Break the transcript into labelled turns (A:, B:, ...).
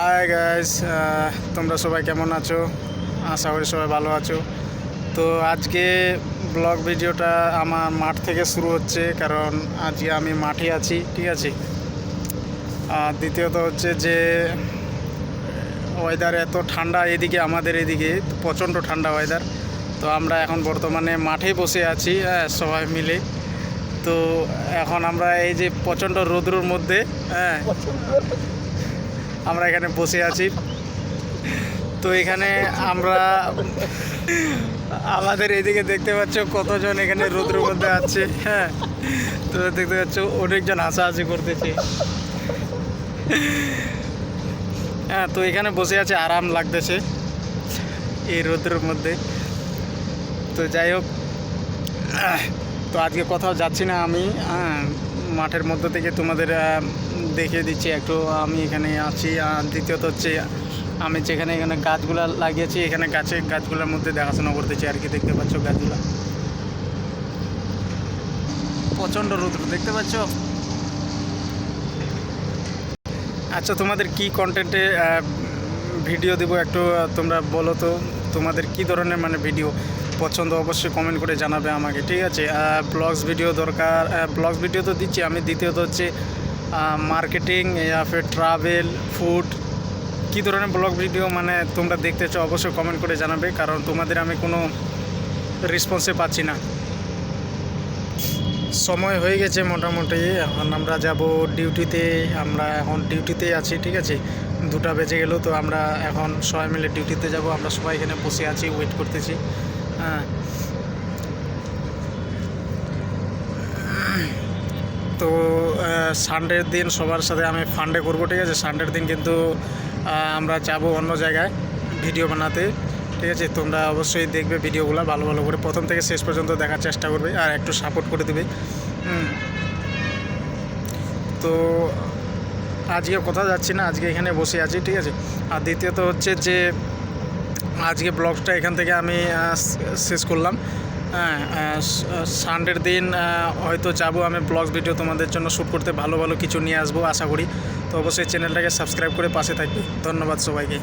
A: Hi guys তোমরা সবাই কেমন আছো? আশা করি সবাই ভালো আছো। তো আজকে ব্লগ ভিডিওটা আমার মাঠ থেকে শুরু হচ্ছে, কারণ আজকে আমি মাঠে আছি, ঠিক আছে? আর দ্বিতীয়ত হচ্ছে যে ওয়েদার এত ঠান্ডা এদিকে, আমাদের এদিকে, প্রচণ্ড ঠান্ডা ওয়েদার তো আমরা এখন বর্তমানে মাঠে বসে আছি হ্যাঁ সবাই মিলে। তো এখন আমরা এই যে প্রচণ্ড রোদ্রুর মধ্যে হ্যাঁ আমরা এখানে বসে আছি। তো এখানে আমরা আমাদের এদিকে দেখতে পাচ্ছ কতজন এখানে রোদ্রের মধ্যে আছে। হ্যাঁ তো দেখতে পাচ্ছ অনেকজন হাসাহাসি করতেছে। হ্যাঁ তো এখানে বসে আছে আরাম লাগতেছে এই রোদ্রের মধ্যে। তো যাই হোক তো আজকে কোথাও যাচ্ছি না আমি। হ্যাঁ, মাঠের মধ্য থেকে তোমাদের দেখিয়ে দিচ্ছি। একটু আমি এখানে আছি, আর দ্বিতীয়ত হচ্ছে, আমি যেখানে এখানে গাছগুলা লাগিয়েছি, এখানে গাছে, গাছগুলোর মধ্যে দেখাশোনা করতেছি আর কি, দেখতে পাচ্ছ গাছগুলা। প্রচণ্ড রৌদ্র, দেখতে পাচ্ছ? আচ্ছা তোমাদের কি কন্টেন্টে ভিডিও দেবো একটু তোমরা বলো তো, তোমাদের কি ধরনের মানে ভিডিও? পছন্দ অবশ্যই কমেন্ট করে জানাবে আমাকে, ঠিক আছে? ব্লগস ভিডিও দরকার ব্লগস ভিডিও তো দিচ্ছি, আমি দ্বিতীয়ত হচ্ছে মার্কেটিং ফির ট্রাভেল ফুড কী ধরনের ব্লগ ভিডিও মানে তোমরা দেখতে চাও অবশ্যই কমেন্ট করে জানাবে, কারণ তোমাদের আমি কোনো রেসপন্সে পাচ্ছি না। সময় হয়ে গেছে মোটামুটি, এখন আমরা যাব ডিউটিতে আমরা এখন ডিউটিতে আছি, ঠিক আছে? দুটা বেজে গেল, তো আমরা এখন সবাই মিলে ডিউটিতে যাব, আমরা সবাই এখানে বসে আছি ওয়েট করতেছি। তো সানডের দিন সবার সাথে আমি ফান্ডে করব ঠিক আছে? সানডের দিন কিন্তু আমরা যাব অন্য জায়গায় ভিডিও বানাতে, ঠিক আছে? তোমরা অবশ্যই দেখবে ভিডিওগুলো ভালো ভালো করে। প্রথম থেকে শেষ পর্যন্ত দেখার চেষ্টা করবে আর একটু সাপোর্ট করে দেবে। তো, আজকে কোথাও যাচ্ছি না, আজকে এখানে বসে আছি, ঠিক আছে? আর দ্বিতীয়ত হচ্ছে যে আজকে ব্লগটা এখান থেকে আমি শেষ করলাম। হ্যাঁ সানডের দিন হয়তো যাব আমি ব্লগস ভিডিও তোমাদের জন্য শ্যুট করতে, ভালো ভালো কিছু নিয়ে আসব আশা করি। তো অবশ্যই চ্যানেলটাকে সাবস্ক্রাইব করে পাশে থাকবে। ধন্যবাদ সবাইকে।